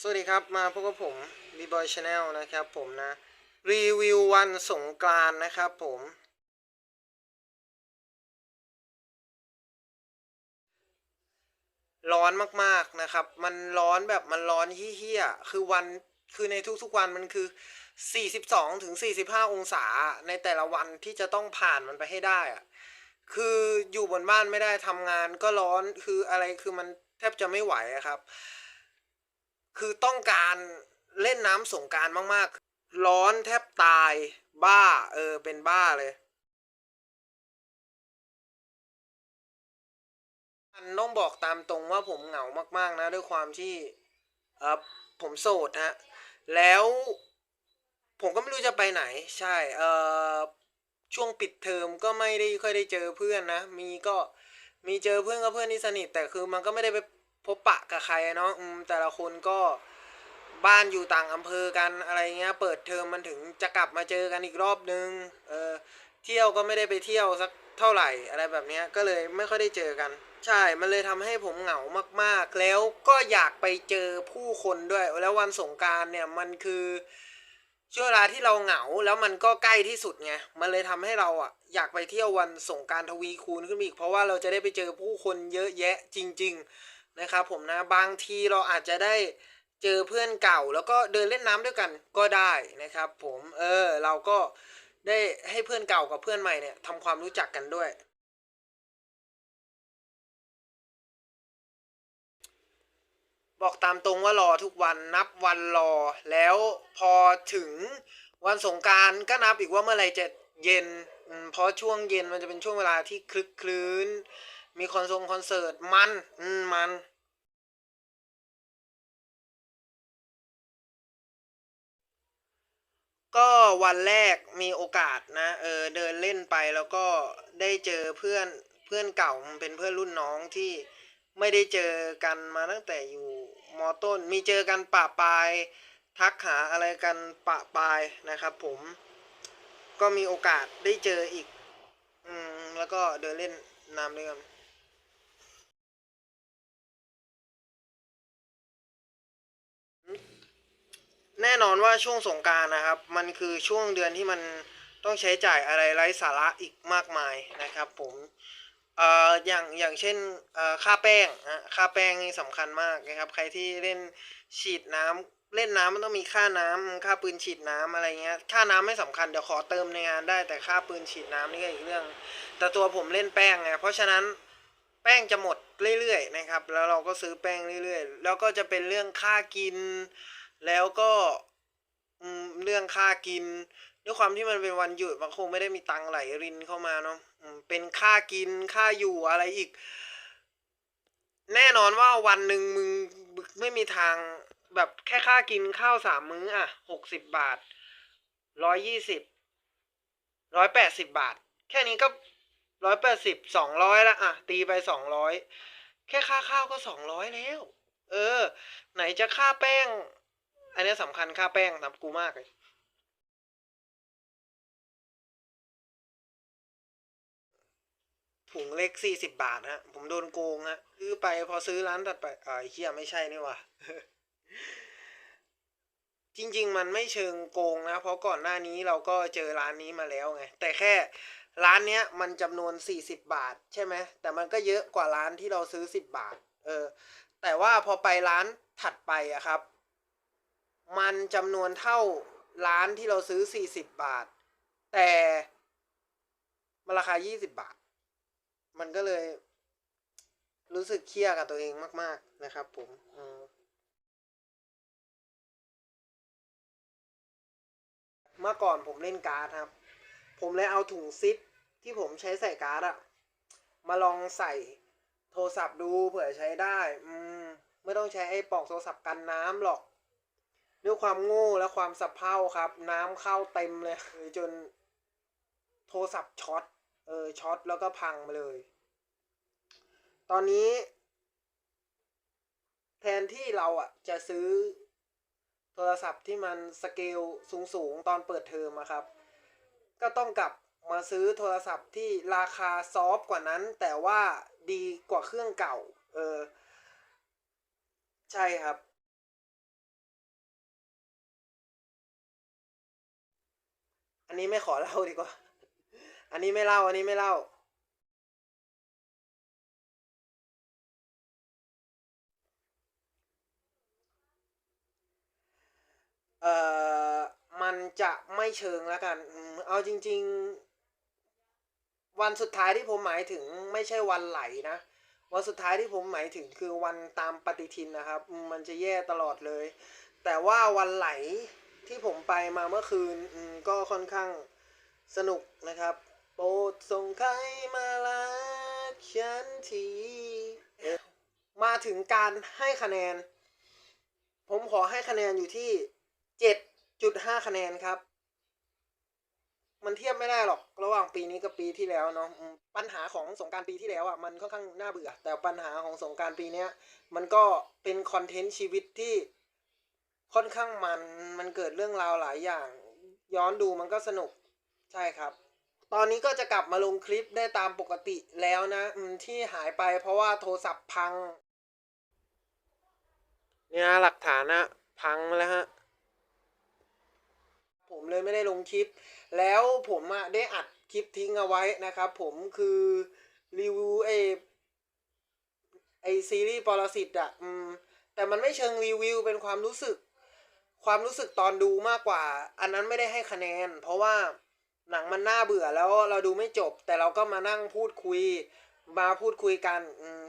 สวัสดีครับ มาพบกับผม b b o y Channel นะครับผมนะ รีวิววันสงกรานนะครับผม ร้อนมากๆนะครับ มันร้อนแบบมันร้อนเฮี้ยๆคือวันคือในทุกๆวันมันคือ 42ถึง45 องศาในแต่ละวันที่จะต้องผ่านมันไปให้ได้อะคืออยู่บนบ้านไม่ได้ทำงานก็ร้อนคืออะไรคือมันแทบจะไม่ไหวครับ คือต้องการเล่นน้ำสงการมากๆ ร้อนแทบตายบ้า เออ เป็นบ้าเลยมันต้องบอกตามตรงว่าผมเหงามาก ๆ นะ ด้วยความที่เออผมโสดฮะ แล้วผมก็ไม่รู้จะไปไหน ใช่ เออช่วงปิดเทอมก็ไม่ได้ค่อยได้เจอเพื่อนนะ มีก็มีเจอเพื่อนก็เพื่อนที่สนิท แต่คือมันก็ไม่ได้ไป พบปะกับใครเนาะอืมแต่ละคนก็บ้านอยู่ต่างอำเภอกันอะไรเงี้ย เปิดเทอมมันถึงจะกลับมาเจอกันอีกรอบนึง เออ เที่ยวก็ไม่ได้ไปเที่ยวสักเท่าไหร่อะไรแบบเนี้ย ก็เลยไม่ค่อยได้เจอกัน ใช่ มันเลยทำให้ผมเหงามากๆ แล้วก็อยากไปเจอผู้คนด้วย แล้ววันสงการเนี่ยมันคือช่วงเวลาที่เราเหงาแล้วมันก็ใกล้ที่สุดไง มันเลยทำให้เราอะอยากไปเที่ยววันสงการทวีคูณขึ้นอีก เพราะว่าเราจะได้ไปเจอผู้คนเยอะแยะจริง ๆ นะครับผมนะบางทีเราอาจจะได้เจอเพื่อนเก่า แล้วก็เดินเล่นน้ำด้วยกันก็ได้นะครับ ผมเออเราก็ได้ให้เพื่อนเก่ากับเพื่อนใหม่เนี่ยทำความรู้จักกันด้วย บอกตามตรงว่ารอทุกวันนับวันรอ แล้วพอถึงวันสงการก็นับอีกว่าเมื่อไรจะเย็นเพราะช่วงเย็นมันจะเป็นช่วงเวลาที่คลึกคลื้น มีคอนเสิร์ตคอนเสิร์ตมัน อืมมันก็วันแรกมีโอกาสนะ เออเดินเล่นไปแล้วก็ได้เจอเพื่อนเพื่อนเก่ามันเป็นเพื่อนรุ่นน้องที่ไม่ได้เจอกันมาตั้งแต่อยู่มอต้น มีเจอกันปะปาย ทักหาอะไรกันปะปายนะครับผม ก็มีโอกาสได้เจออีก อืมแล้วก็เดินเล่นน้ำด้วยกัน น่นอนว่าช่วงสงการนะครับ มันคือช่วงเดือนที่มันต้องใช้จ่ายอะไรไร้สาระอีกมากมายนะครับ ผมเอ่ออย่างอย่างเช่นเอ่อค่าแป้งนะค่าแป้งนี่สำคัญมากนะครับ ใครที่เล่นฉีดน้ำเล่นน้ำมันต้องมีค่าน้ำค่าปืนฉีดน้ำอะไรเงี้ยค่าน้ำไม่สำคัญเดี๋ยวขอเติมในงานได้แต่ค่าปืนฉีดน้ำนี่ก็อีกเรื่อง แต่ตัวผมเล่นแป้งไงเพราะฉะนั้นแป้งจะหมดเรื่อยๆนะครับ แล้วเราก็ซื้อแป้งเรื่อยๆ แล้วก็จะเป็นเรื่องค่ากิน แล้วก็ อืมเรื่องค่ากิน ด้วยความที่มันเป็นวันหยุดมันคงไม่ได้มีตังค์ไหลรินเข้ามาเนาะอืมเป็นค่ากินค่าอยู่อะไรอีก แน่นอนว่าวันหนึ่งมึงไม่มีทางแบบแค่ค่ากินข้าวสามมื้ออะหกสิบบาทร้อยยี่สิบร้อยแปดสิบบาท แค่นี้ก็ร้อยแปดสิบสองร้อยละอะ ตีไปสองร้อยแค่ค่าข้าวก็สองร้อยแล้ว เออ ไหนจะค่าแป้ง อันนี้สำคัญค่าแป้งสำหรับกูมากเลยถุงเล็กสี่สิบบาทฮะ ผมโดนโกงฮะซื้อไปพอซื้อร้านตัดไปอ่าไอ้เฮียไม่ใช่นี่ว่ะจริง ๆ มันไม่เชิงโกงนะ เพราะก่อนหน้านี้เราก็เจอร้านนี้มาแล้วไง แต่แค่ร้านเนี้ยมันจำนวนสี่สิบบาท ใช่ไหม แต่มันก็เยอะกว่าร้านที่เราซื้อสิบบาท เออ แต่ว่าพอไปร้านถัดไปอะครับ มันจำนวนเท่าร้านที่เราซื้อสี่สิบบาท แต่มันราคายี่สิบบาท มันก็เลย รู้สึกเครียดกับตัวเองมาก ๆ นะครับผมอืมเมื่อก่อนผมเล่นการ์ดครับ ผมเลยเอาถุงซิปที่ผมใช้ใส่การ์ดอะมาลองใส่โทรศัพท์ดูเผื่อใช้ได้ อืม ไม่ต้องใช้ไอ้ปลอกโทรศัพท์กันน้ำหรอก ด้วยความโง่และความสับเพร่าครับ น้ำเข้าเต็มเลยจนโทรศัพท์ช็อตเออช็อตแล้วก็พังไปเลย ตอนนี้ แทนที่เราอะจะซื้อโทรศัพท์ที่มันสเกลสูงๆ ตอนเปิดเทอมอะครับ ก็ต้องกลับมาซื้อโทรศัพท์ที่ราคาซอฟต์กว่านั้น แต่ว่าดีกว่าเครื่องเก่า เออ ใช่ครับันนี้ไม่ขอเล่าดีกว่า อันนี้ไม่เล่า อันนี้ไม่เล่า เอ่อ มันจะไม่เชิงแล้วกัน เอาจริง ๆ วันสุดท้ายที่ผมหมายถึงไม่ใช่วันไหลนะ วันสุดท้ายที่ผมหมายถึงคือวันตามปฏิทินนะครับ มันจะแย่ตลอดเลย แต่ว่าวันไหล ที่ผมไปมาเมื่อคืนก็ค่อนข้างสนุกนะครับ โปรดส่งใครมาลักฉันทีมาถึงการให้คะแนน ผมขอให้คะแนนอยู่ที่เจ็ดจุดห้าคะแนนครับ มันเทียบไม่ได้หรอก ระหว่างปีนี้กับปีที่แล้วเนาะปัญหาของสงการปีที่แล้วอะมันค่อนข้างน่าเบื่อ แต่ปัญหาของสงการปีเนี้ย มันก็เป็นคอนเทนต์ชีวิตที่ ค่อนข้างมันมันเกิดเรื่องราวหลายอย่าง ย้อนดูมันก็สนุกใช่ครับ ตอนนี้ก็จะกลับมาลงคลิปได้ตามปกติแล้วนะอืมที่หายไปเพราะว่าโทรศัพท์พัง เนี่ยหลักฐานนะพังแล้วฮะผมเลยไม่ได้ลงคลิป แล้วผมอะได้อัดคลิปทิ้งเอาไว้นะครับ ผมคือรีวิวไอไอซีรีส์ปรสิตอะอืมแต่มันไม่เชิงรีวิวเป็นความรู้สึก ความรู้สึกตอนดูมากกว่า อันนั้นไม่ได้ให้คะแนน เพราะว่าหนังมันน่าเบื่อแล้วเราดูไม่จบ แต่เราก็มานั่งพูดคุย มาพูดคุยกัน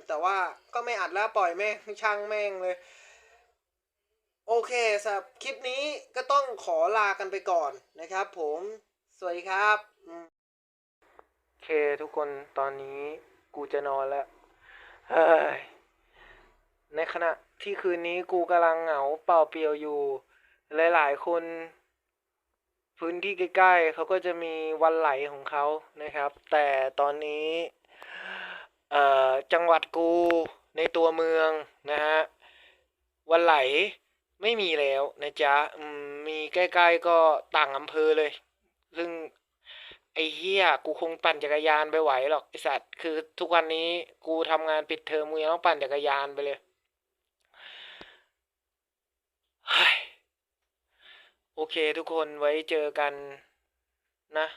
แต่ว่าก็ไม่อัดแล้วปล่อยแม่งช่างแม่งเลย โอเคสำหรับคลิปนี้ก็ต้องขอลากันไปก่อนนะครับผม สวัสดีครับโอเคทุกคนตอนนี้กูจะนอนแล้วเฮ้ยในขณะที่คืนนี้กูกำลังเหงาเปล่าเปลี่ยวอยู่ หลาย ๆ คน พื้นที่ใกล้ ๆ เขาก็จะมีวันไหลของเขานะครับ แต่ตอนนี้จังหวัดกูในตัวเมืองนะฮะวันไหลไม่มีแล้วนะจ๊ะมมีใกล้ๆก็ต่างอำเภอเลย ซึ่งไอ้เหี้ยกูคงปั่นจักรยานไปไหวหรอกไอสัตว์คือทุกวันนี้กูทำงานปิดเทอมกูยังต้องปั่นจักรยานไปเลย โอเคทุกคนไว้เจอกันนะ